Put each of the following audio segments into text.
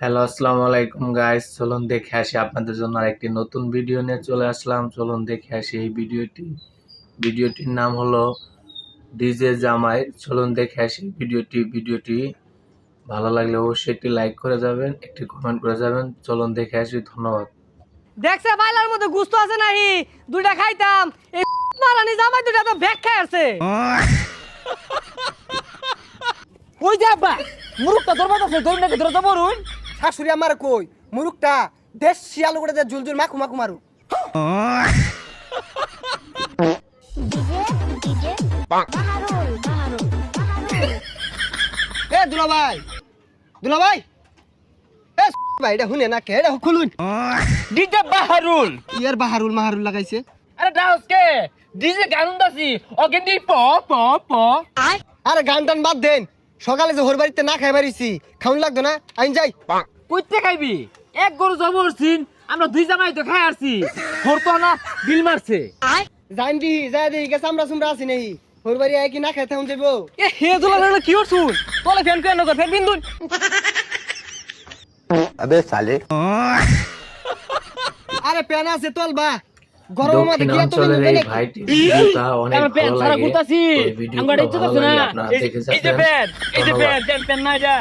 Hello আসসালামু আলাইকুম guys চলুন দেখে আসি আপনাদের জন্য আরেকটি নতুন ভিডিও নিয়ে চলে আসলাম। চলুন দেখে আসি এই ভিডিওটি ভিডিওটির নাম হলো ডিজে জামাই চলুন দেখে আসি ভিডিওটি ভিডিওটি ভালো লাগলে অবশ্যই একটি লাইক করে যাবেন একটি কমেন্ট করে যাবেন। চলুন দেখে আসি ধন্যবাদ। দেখছে বাইলার মধ্যে গুস্ত আছে নাহি? দুইটা খাইতাম। এই মারানি জামাই দুইটা তো ব্যাগ খাই আছে ওই যে আব্বা? মুরুকটা ধরবা আছে ধরুন নাকি ধরে যাব শাশুড়ি আমার কই? মুরুকটা দেশ শিয়াল করে ঝুল ঝুল মাখু মাখু মারু এ দুলা ভাই দুলা ভাই এ ভাই এটা শুনে না কে? এটা খুলুন। ডিজে বাহারুল। কি আর বাহারুল মাহারুল লাগাইছে? আরে ডাউস কে? ডিজে গান দাসি। অগেন্দি প প প। আরে গান টান বাদ দেন। সকালে যে হোর বাড়িতে না খাই বাড়িছি খাউন লাগতো না? আইন যাই। কইতে খাইবি? এক গরু জবর সিন আমরা দুই জামাই তো খাই আরছি হোর তো না বিল মারছে। জান দি যায় দি গেছ আমরা সুমরা আছি নেই। হোর বাড়ি আই কি না খাইতে হুন যাব এ হে দোলা না কি করছুন তোলে ফ্যান কেন কর ফ্যান বিন্দু আবে সালে। আরে প্যান আছে তোল বা বেলুন এই ভাইটি ভিডিওটা অনেক আমার ভালো লাগে। গুতাছি ভিডিওটা ভালো করছে আপনারা এই- এই যে প্যান এই যে প্যান প্যান প্যান নাই যা।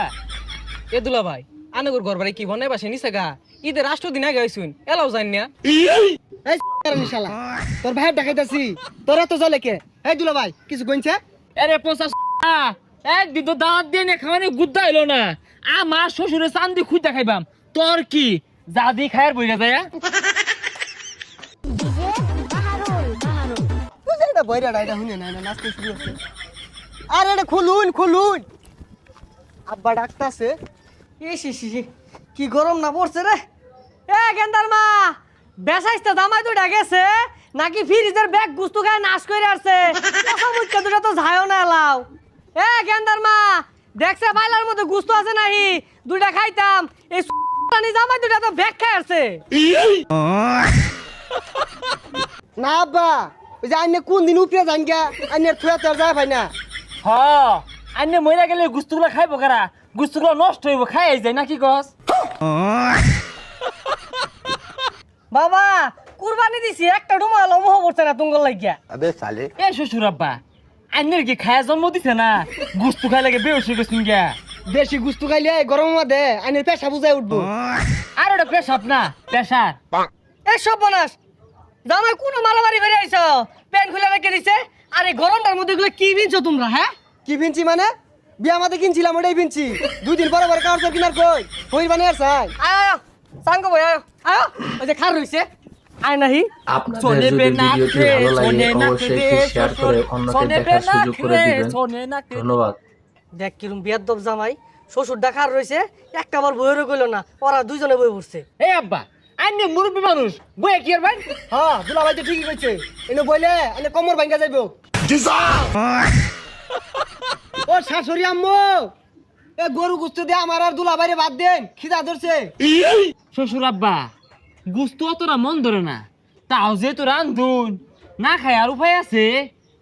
এ দুলা ভাই আনগর ঘর বাড়ি কি বনে বাসে নিছে গা? ঈদের রাষ্ট্র দিন আগে আইছুন এলাও জান না। এই। শালা তোর ভাই দেখাইতাছি তোরা তো চলে কে? এই দুলা ভাই কিছু আরে পোসা দাঁত দিয়ে নে খাওয়ানি গুদ্দা না। আমার শ্বশুরে চান্দি খুঁজতে খাইবাম তোর কি? জাদি খায়ের বইরা যায় এটা বইরা এটা শুনে না না নাচতে শুরু হচ্ছে আরে এটা খুলুন খুলুন। আব্বা ডাকতাছে। ইসি সি কি গরম না পড়ছে রে। এ গেন্দার মা বেসাইতে জামাই দুইটা গেছে নাকি ফ্রিজের ব্যাগ গুস্তু গায়ে নাশ করে আসছে। কথা দুটা তো ঝায়ও না এলাও। এ গেন্দার মা দেখছে বাইলার মধ্যে গুস্ত আছে নাহি দুইটা খাইতাম। এই রানী জামাই দুইটা তো ব্যাগ খাই আসছে। না আব্বা। আন্য যে কোন দিন উপরে যান গা? আইনে থুয়া তোর যা ভাই না। হ আইনে মইরা গেলে গুস্তুগুলা খাইব কারা? গুস্তুগুলা নষ্ট হইব খাই যায় না কি গছ বাবা কুরবানি দিছি একটা রুমাল অমহ পড়ছে না তুঙ্গল লাগিয়া। আবে সালে। এ শ্বশুর আব্বা আইনের কি খায়া জন্ম দিছে না? গুস্তু খাই লাগে বেউসি গেছিন গা? বেশি গুস্তু খাইলে গরম দে আইনের পেশা বুঝাই উঠবো। আর ওটা পেশাব না পেশার। এসব বনাস জামাই কোনো মারামারি করে আইছ? প্যান্ট খুলে রেখে দিছে। আরে গরমটার মধ্যে এগুলো কি বিনছো তোমরা হ্যাঁ? কি ভিনছি মানে? বিয়া মাতে কিনছিলাম ওটাই ভিনছি দুই দিন পরে পরে কাউর কিনার কই? হই মানে আর চাই আয় আয় সাঙ্গ বই আয় আয়। ওই যে খার রইছে। আয় নাহি। আপনাদের যদি ভিডিওটি রে, ভালো লাগে অবশ্যই একটি শেয়ার করে অন্যকে দেখার সুযোগ করে দিবেন। ধন্যবাদ। দেখ কিরম জামাই। শ্বশুর ডাকার রইছে একটা বার বইয়েরও কইল না ওরা দুইজনে বই পড়ছে। এই আব্বা আন্নে মুরব্বী মানুষ। বয়ে কি আর ভাই? হ্যাঁ দুলা ভাই তো ঠিকই কইছে। এনে বইলে এনে কমর ভাঙ্গা যাইবো। ও শাশুড়ি আম্মু! এ গরু গুস্ত দিয়ে আমার আর দুলা বাইরে বাদ দেন খিদা ধরছে। শ্বশুর আব্বা গুস্তু অতটা মন ধরে না। তাও যে তো রান্ধুন না খায় আর উপায় আছে?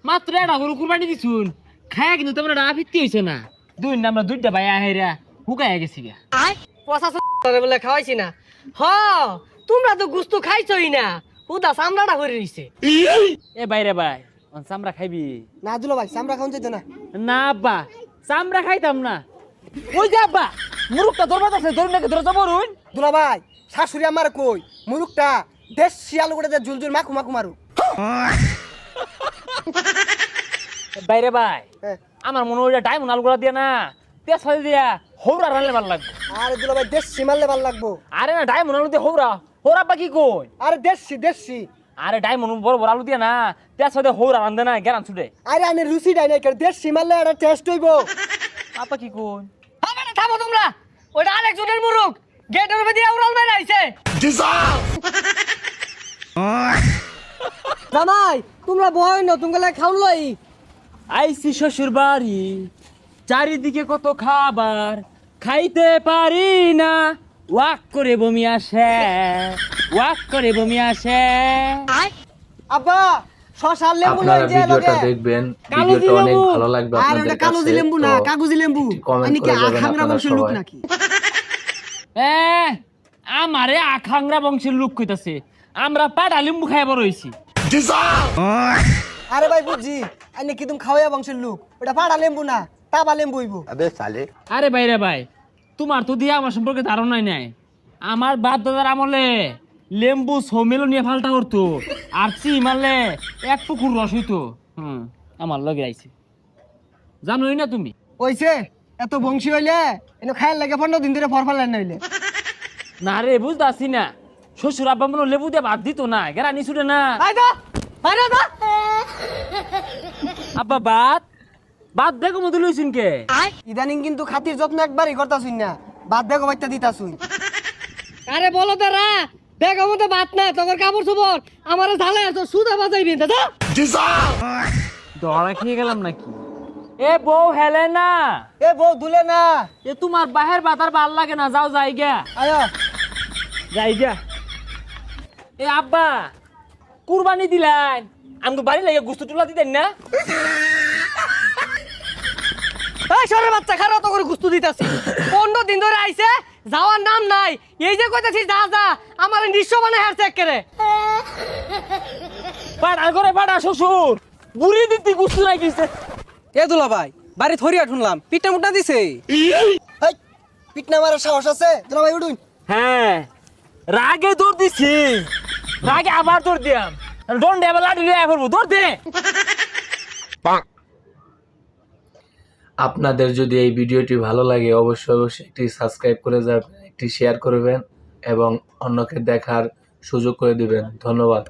মাত্র একটা গরু কুরবানি দিছুন। খায়া কিন্তু তেমন একটা আফিত্তি হয়েছে না। দুই না আমরা দুইটা ভাই আহেরা হুকাইয়া গেছি গা। পচা বলে খাওয়াইছি না। হ তোমরা তো গুস্তু খাইছই না। হুদা চামড়াটা করে রইছে এ বাইরে ভাই চামড়া খাইবি? না দুলা ভাই সামরা খাওন যাইতো না। না আব্বা চামড়া খাইতাম না। ওই যে আব্বা মুরুখটা ধরবা আছে ধরুন নাকি ধরে যাব রুন দুলা ভাই শাশুড়ি আমার কই মুরুকটা দেশ শিয়াল করে ঝুল ঝুল মাখু মাখু মারু বাইরে ভাই। আমার মনে হয় ডায়মন্ড আলগুলা দিয়া না তেজ দিয়া হৌরা রানলে ভালো লাগবে। আরে দুলা ভাই দেশ মারলে ভালো লাগবো। আরে না ডায়মন্ড আলু দিয়ে হৌরা। হৌরা আব্বা কি কই? আরে দেশি দেশি। আরে ডায়মন্ড বড় বড় আলু দিয়ে না তেজ দিয়ে হৌরা রান্ধে না গেরান ছুটে। আরে আমি রুচি ডাই নাই দেশি মারলে একটা টেস্ট হইবো। আপা কি কই? হবে না থামো তোমরা। ওইটা আরেকজনের মুরুখ। গেটের উপরে দিয়ে উড়াল মেরে আইছে। জামাই তোমরা বয় না তোমরা খাউন লই। আইসি শ্বশুর বাড়ি চারিদিকে কত খাবার খাইতে পারি না। ওয়াক করে বমি আসে ওয়াক করে বমি আসে। আব্বা শশার লেম্বু আপনারা লই যে ভিডিওটা লগে। দেখবেন ভিডিওটা অনেক ভালো লাগবে আর আপনাদের লেম্বু না কাগজি আমি কি আপনারা বংশের লোক। নাকি? এ আমারে আখাংরা বংশের লোক কইতাছে। আমরা পাটা লিম্বু খাই বড় হইছি। আরে ভাই বুঝছি। আইনে কি তুমি খাওয়া বংশের লোক। ওটা পাড়া লেম্বু না তাবা লেম্বু হইব। আরে ভাই রে ভাই তোমার তো দিয়ে আমার সম্পর্কে ধারণাই নাই। আমার বাপ দাদার আমলে লেম্বু সমেলো নিয়ে ফালটা করতো আর চি মারলে এক পুকুর রস হইতো। হুম আমার লগে আইছে। জানোই না তুমি? ওইছে এত বংশী হইলে এনে খায়ার লাগে পনেরো দিন ধরে ফর ফালেন নইলে না রে বুঝতে না। শ্বশুর আব্বা মনে লেবু দিয়ে ভাত দিত না গেরানি ছুটে না। আব্বা ভাত? ভাত দেখো মতো লইছুন কে? ইদানিং কিন্তু খাতির যত্ন একবারই করতাছুন না বাদ দেখো বাচ্চা দিতাছুন। আরে বলো তারা দেখ মতো বাত না তোর কাপড় চোপড় আমার ঝালে তোর সুদা বাজাইবি দাদা। ধরা খেয়ে গেলাম নাকি? এ বউ হেলে না। এ বউ দুলে না। এ তোমার বাহের বাতার ভালো লাগে না যাও যাই গা আয়। যাই গা এ আব্বা কুরবানি দিলেন। আমি বাড়ি লাগে গুস্তু টুলা দিতেন না? এই সরে বাচ্চা খারাপ তো করে গুস্তু দিতাছি। পনেরো দিন ধরে আইছে যাওয়ার নাম নাই। এই যে কইতাছি যা যা আমার নিঃস্ব মানে হারছে একেরে পাড়া করে পাড়া শ্বশুর। বুড়ি দিতি গুস্তু নাই দিছে। এ দুলা ভাই বাড়ি থরিয়া শুনলাম পিঠা মুটা দিছে। হেই পিটনা মারার সাহস আছে? দুলা ভাই উঠুন। হ্যাঁ রাগে দৌড় দিছি। রাগে আবার দৌড় দিয়াম। লাঠি লিয়ে ফেলব দৌড় দে। আপনাদের যদি এই ভিডিওটি ভালো লাগে, অবশ্যই অবশ্যই একটি সাবস্ক্রাইব করে যাবেন, একটি শেয়ার করবেন এবং অন্যকে দেখার সুযোগ করে দিবেন। ধন্যবাদ।